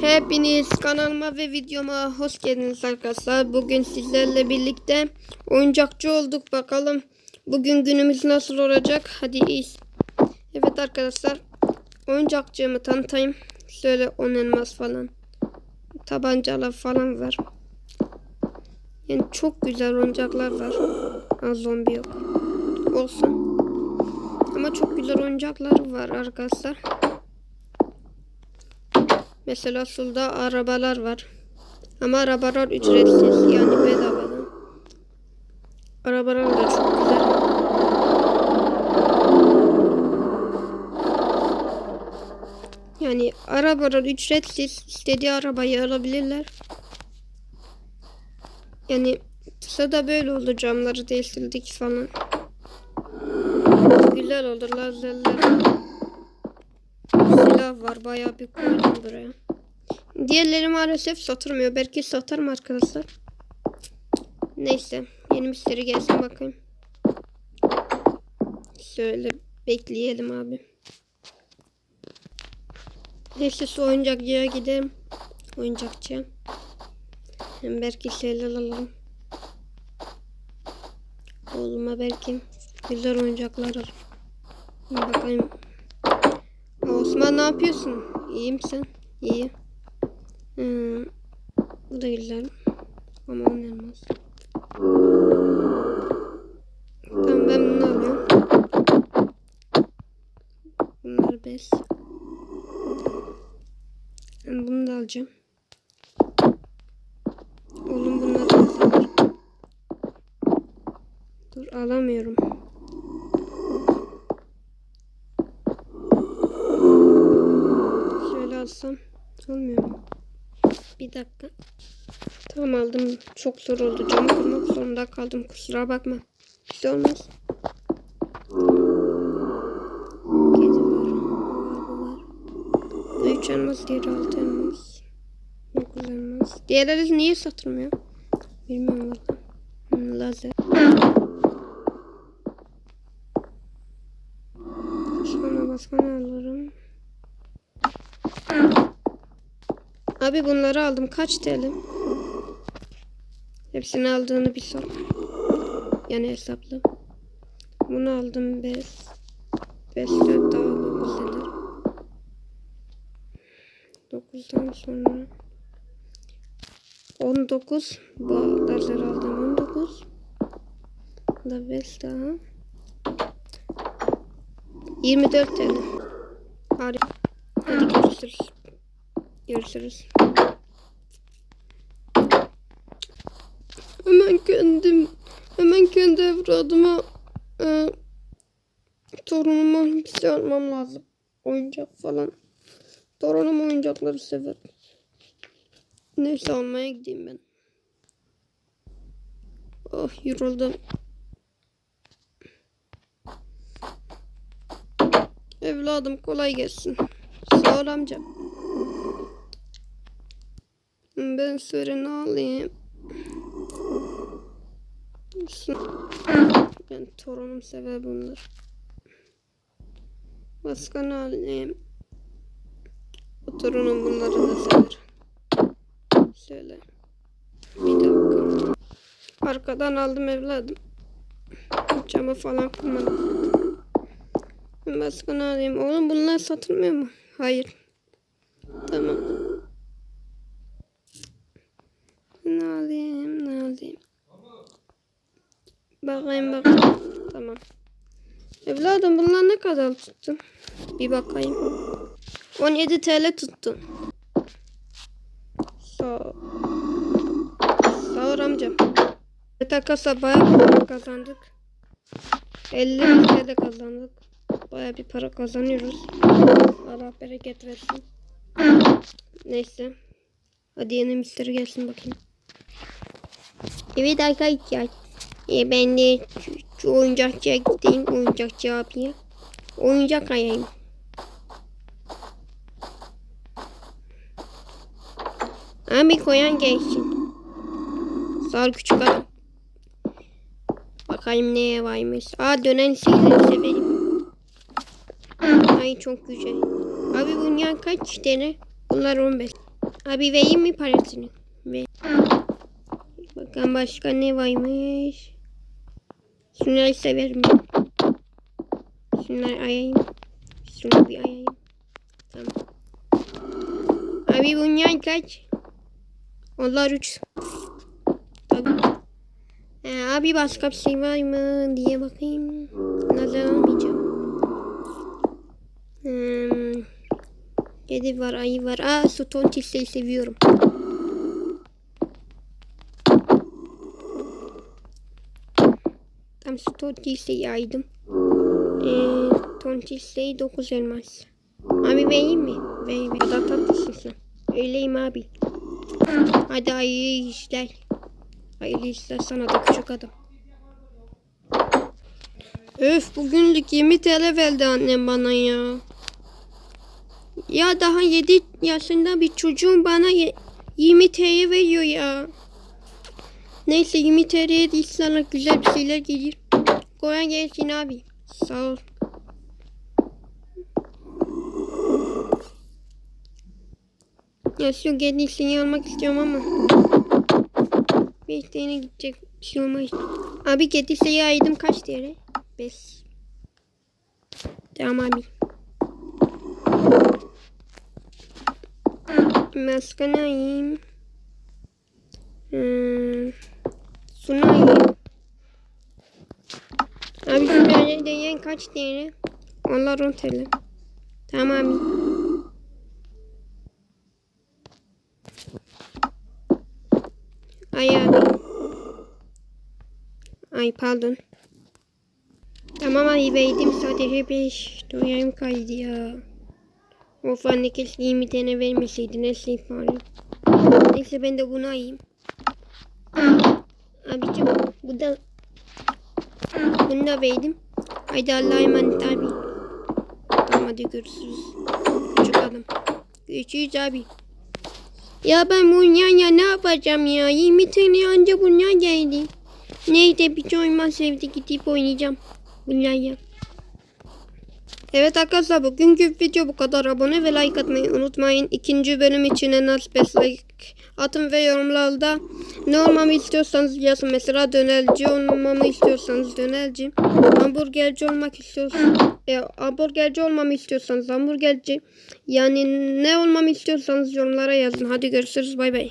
Hepiniz kanalıma ve videoma hoş geldiniz arkadaşlar. Bugün sizlerle birlikte oyuncakçı olduk. Bakalım bugün günümüz nasıl olacak. Hadi iyi. Evet arkadaşlar. Oyuncakçığımı tanıtayım. Şöyle 10 elmas falan. Tabancalar falan var. Yani çok güzel oyuncaklar var. Az zombi yok. Olsun. Ama çok güzel oyuncaklar var arkadaşlar. Mesela şurada arabalar var. Ama arabalar ücretsiz yani bedavadan. Arabalar da çok güzel. Yani arabalar ücretsiz. istediği arabayı alabilirler. Yani kısa da böyle oldu camları değiştirdik falan. Güzel oldu lazerler. Silah var bayağı bir koydum buraya. Diğerleri maalesef satılmıyor. Belki satarım arkadaşlar. Neyse. Yeni müşteri gelsin bakayım. Şöyle bekleyelim abi. Neyse şu oyuncakçıya gidelim. Oyuncakçıya. Hem belki şeyler alalım. Oğluma belki güzel oyuncaklar. Bir bakayım. Yapıyorsun? İyi misin? İyi. Hmm, bu da güzel. Ama on elmas. Tamam ben bunu alıyorum. Bunlar beş. Ben bunu da alacağım. Oğlum bunlar da. Dur alamıyorum. Şöyle alsam olmuyor mu? Bir dakika. Tamam aldım. Çok zor oldu. Camı kırmak zorunda kaldım. Kusura bakma. Bir şey olmaz. Kedi var. Bu. 3 elmas, diğeri 6 elmas. 9 elmas. Diğerleri niye satılmıyor? Bilmiyorum orada. Hmm, lazer. Şuna basmanı alırım. Abi bunları aldım. Kaç TL? Hepsini aldığını bir sor. Yani hesaplı. Bunu aldım 5. 5 4 daha 9 eder. 9'dan sonra 19 bu lazer aldım 19 Bu da 5 daha 24 TL Harika. Hadi görüşürüz. Görüşürüz. Hemen kendim, hemen kendi evladıma e, torunuma bir şey almam lazım. Oyuncak falan. Torunum oyuncakları sever. Neyse almaya gideyim ben. Oh yoruldum. Evladım kolay gelsin. Sağ ol amcam. Ben süreni alayım. Ben torunum sever bunları. Başka ne alayım? O torunum bunları da sever. Şöyle. Bir dakika. Arkadan aldım evladım. Camı falan kırmadım. Başka ne alayım? Oğlum bunlar satılmıyor mu? Hayır. Tamam. Ne alayım? Ne alayım? Bakayım bakayım. Tamam. Evladım bunlar ne kadar tuttu? Bir bakayım. 17 TL tuttu. Sağ ol. Sağ ol amcam. Takasa bayağı bir para kazandık. 50 TL kazandık. Bayağı bir para kazanıyoruz. Allah bereket versin. Neyse. Hadi yeni müşteri gelsin bakayım. Evet arkadaşlar. E, ben de şu, şu oyuncakçıya gideyim. Oyuncakçı abiye. Oyuncak ayayım. Abi koyan gelsin. Sağ küçük adam. Bakayım neye varmış. Aa dönen şeyleri severim. Ay çok güzel. Abi bunlar kaç tane? Bunlar 15. Abi vereyim mi parasını? Bakalım başka ne varmış. Şunları severim. Şunları ayayım. Şunu bir ayayım. Tamam. Abi bunlar kaç? Onlar üç. Ee, abi başka bir şey var mı diye bakayım. Nazar almayacağım. Hmm. Kedi var, ayı var. Aa, su tontisleri seviyorum. Tam su tontisleri aydım. Ee, tontisleri 9 elmas. Abi vereyim mi? Vereyim. Kadar tatlısın sen. Öyleyim abi. Hadi hayırlı işler. Hayırlı işler sana da küçük adam. Öf bugünlük 20 TL verdi annem bana ya. Ya daha 7 yaşında bir çocuğum bana ye- 20 TL veriyor ya. Neyse 20 TL'ye de sana güzel bir şeyler gelir. Kolay gelsin abi. Sağ ol. Ya şu gedisini almak istiyorum ama. Bir tane gidecek bir şey olmaz. Abi gedisini ayırdım kaç TL? 5. Tamam abi. Ayayım. Hmm. Şunu ayayım. Abi şunları değen kaç TL? Onlar 10 TL. Tamam abi. Ay abi. Ay pardon. Tamam ay verdim sadece 5. Doyayım kaydı ya. Of anne keşke 20 tane vermeseydi. Ne şey falan. Neyse ben de bunu ayayım. Abicim bu da bunu da verdim. Haydi Allah'a emanet abi. Tamam hadi görüşürüz. Adam. Görüşürüz abi. Ya ben bunyan ya ne yapacağım ya? 20 tane anca bunyan geldi. Neyse bir olmaz evde gidip oynayacağım. Bunyan ya. Evet arkadaşlar bugünkü video bu kadar. Abone ve like atmayı unutmayın. İkinci bölüm için en az 5 like atın ve yorumlarda ne olmamı istiyorsanız yazın. Mesela dönerci olmamı istiyorsanız dönerci. Hamburgerci olmak istiyorsanız e, hamburgerci olmamı istiyorsanız hamburgerci. Yani ne olmamı istiyorsanız yorumlara yazın. Hadi görüşürüz bay bay.